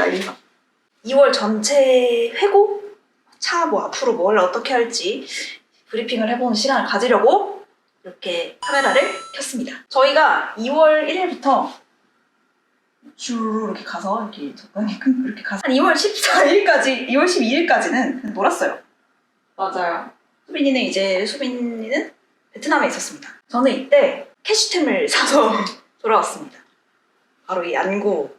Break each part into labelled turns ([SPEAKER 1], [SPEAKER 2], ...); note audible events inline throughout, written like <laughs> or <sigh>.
[SPEAKER 1] 날린다. 2월 전체 회고 차 뭐 앞으로 뭘 어떻게 할지 브리핑을 해보는 시간을 가지려고 이렇게 카메라를 켰습니다. 저희가 2월 1일부터 슈 이렇게 가서 이렇게 적당히 큰 이렇게 가서 한 2월 14일까지 2월 12일까지는 놀았어요.
[SPEAKER 2] 맞아요.
[SPEAKER 1] 수빈이는 이제 수빈이는 베트남에 있었습니다. 저는 이때 캐시템을 사서 <laughs> 돌아왔습니다. 바로 이 안구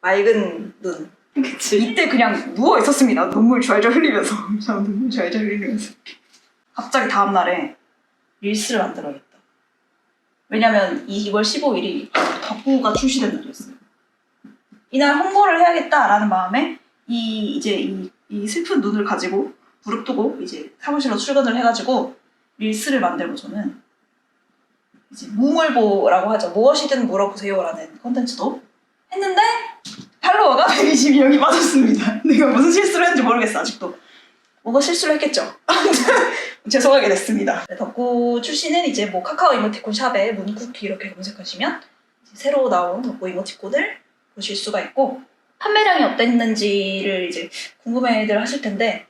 [SPEAKER 1] 맑은 눈.
[SPEAKER 2] 그치.
[SPEAKER 1] 이때 그냥 누워 있었습니다. 눈물 좔좔 흘리면서 <laughs> 저 눈물 좔좔 흘리면서 갑자기 다음 날에 릴스를 만들어야겠다. 왜냐면 이 2월 15일이 덕구가 출시된 날이었어요. 이날 홍보를 해야겠다라는 마음에 이 이제 이, 이 슬픈 눈을 가지고 부릅뜨고 이제 사무실로 출근을 해가지고 릴스를 만들고 저는 이제 무물보라고 하죠. 무엇이든 물어보세요라는 컨텐츠도 했는데 팔로워가 <laughs> 122명이 빠졌습니다. 내가 무슨 실수를 했는지 모르겠어 아직도. 뭔가 실수를 했겠죠. 죄송하게 됐습니다. 네, 덕구 출시는 이제 뭐 카카오 이모티콘 샵에 문쿠키 이렇게 검색하시면 새로 나온 덕구 이모티콘을 보실 수가 있고 판매량이 어땠는지를 이제 궁금해들 하실 텐데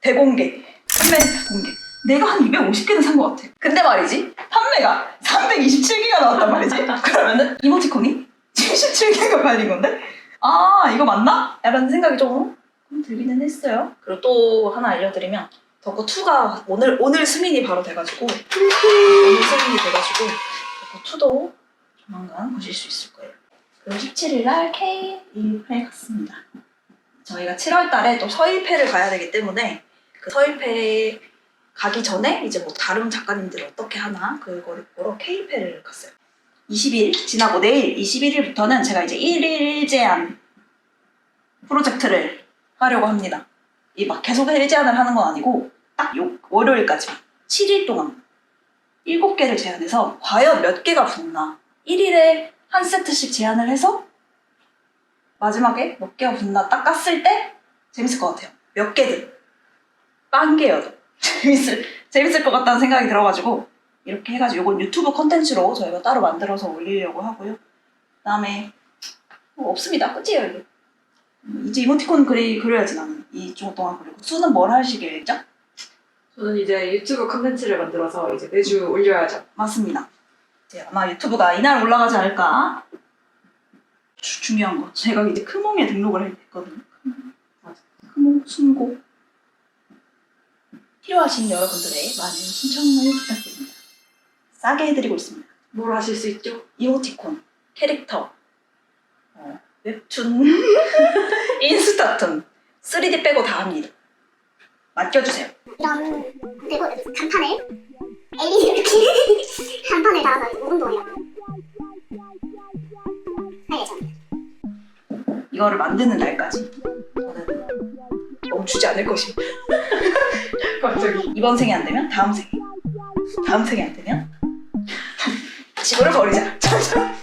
[SPEAKER 1] 대공개 판매 공개 내가 한 250개는 산 것 같아 근데 말이지 판매가 327개가 나왔단 말이지 그러면은 이모티콘이 77개가 팔린 건데 아 이거 맞나? 라는 생각이 좀 들기는 했어요 그리고 또 하나 알려드리면 덕후2가 오늘 오늘 승인이 바로 돼가지고 오늘 승인이 돼가지고 덕후2도 조만간 보실 수 있을 거예요 그리고 17일 날 K1회 갔습니다. 저희가 7월 달에 또 서일패를 가야 되기 때문에 그 서일패 가기 전에 이제 뭐 다른 작가님들 어떻게 하나 그거를 보러 K1회를 갔어요. 20일 지나고 내일 21일부터는 제가 이제 1일 제한 프로젝트를 하려고 합니다. 이 막 계속 일 제한을 하는 건 아니고 딱 요 월요일까지만 7일 동안 7개를 제안해서 과연 몇 개가 붙나 1일에 한 세트씩 제안을 해서 마지막에 몇 개가 붙나 딱 깠을 때 재밌을 것 같아요. 몇 개든 딴 개여도 <laughs> 재밌을 재밌을 것 같다는 생각이 들어가지고 이렇게 해가지고 이건 유튜브 컨텐츠로 저희가 따로 만들어서 올리려고 하고요. 그다음에 뭐 없습니다. 끝이에요 이게. 음, 이제 이모티콘 그리 그려야지 나는 이주 동안 그리고 수는 뭘 하시겠죠?
[SPEAKER 2] 저는 이제 유튜브 컨텐츠를 만들어서 이제 매주 올려야죠.
[SPEAKER 1] 맞습니다. 이제 아마 유튜브가 이날 올라가지 않을까. 주- 중요한 거. 제가 이제 크몽에 등록을 했거든요. 크몽. 맞아. 크몽 순고. 필요하신 여러분들의 많은 신청을 부탁드립니다. 싸게 해드리고 있습니다.
[SPEAKER 2] 뭘 하실 수 있죠?
[SPEAKER 1] 이모티콘, 캐릭터, 어, 웹툰, <laughs> 인스타툰, 3D 빼고 다 합니다. 맡겨주세요.
[SPEAKER 3] 이런 그리고 간판에 LED 이렇게 간판을 달아서 5분 동안 할 예정입니다.
[SPEAKER 1] 이거를 만드는 날까지 저는 멈추지 않을 것입니다. <laughs>
[SPEAKER 2] 갑자기.
[SPEAKER 1] 이번 생에 안 되면 다음 생에 다음 생에 안 되면 지구를 버리자 <laughs>